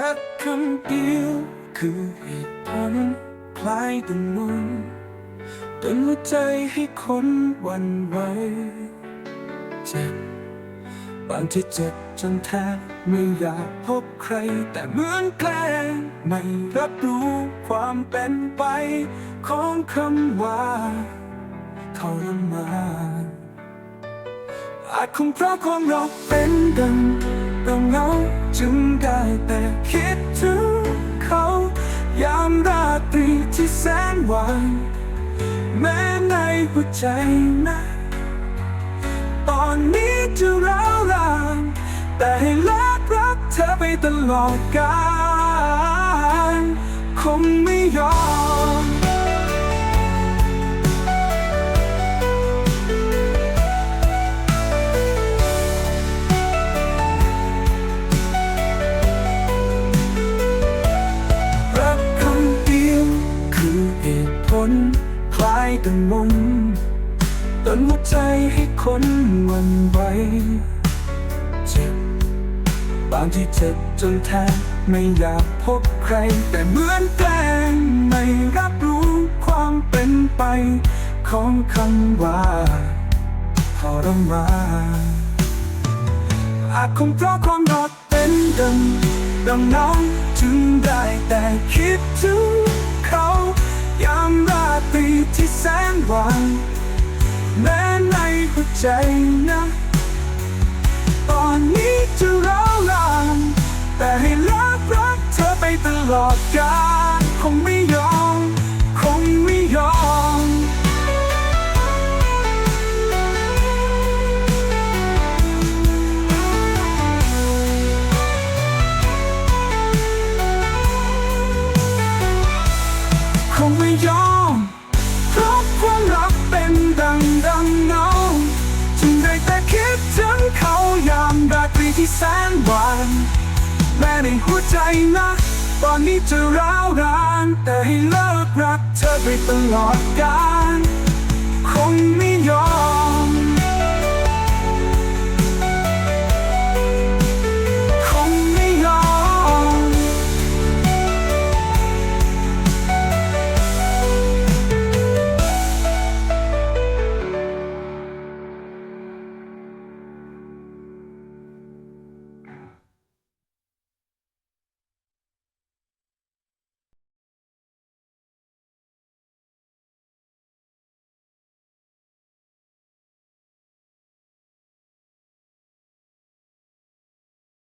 รักคำเดียวคือเหตุผลคล้ายดังมุนเตือนหัวใจให้คนวันไหวเจ็บบางที่เจ็บจนแทบไม่อยากพบใคร แต่เหมือนแกล้งไม่รับรู้ความเป็นไปของคำว่าทรมานอาจคงเพราะความเรักเป็นดัง เราเงาจึงได้แต่คิดถึงเขา ยามราตรีที่แสนหวานแม้ในหัวใจนะตอนนี้จะร้าวรานแต่ให้รักรักเธอไปตลอดกาลคงไม่ คล้ายดังมต์ตนหัวใจให้คนวันไหวเจ็บบางที่เจ็บจนแทบไม่อยากพบใคร แต่เหมือนแกล้งไม่รับรู้ความเป็นไป ของคำว่าทรมานอาจคงเพราะความรักเป็นดังดังน้องจึงได้แต่คิดถึง แสนหวานแม้ในหัวใจนะ ตอนนี้จะร้าวรานแต่ให้รักรักเธอไปตลอดกาลคงไม่ยอม ที่แสนหวานแม้ในหัวใจนะตอนนี้จะร้าวราน แต่ให้เลิกรักเธอไปตลอดกาลคงไม่ยอม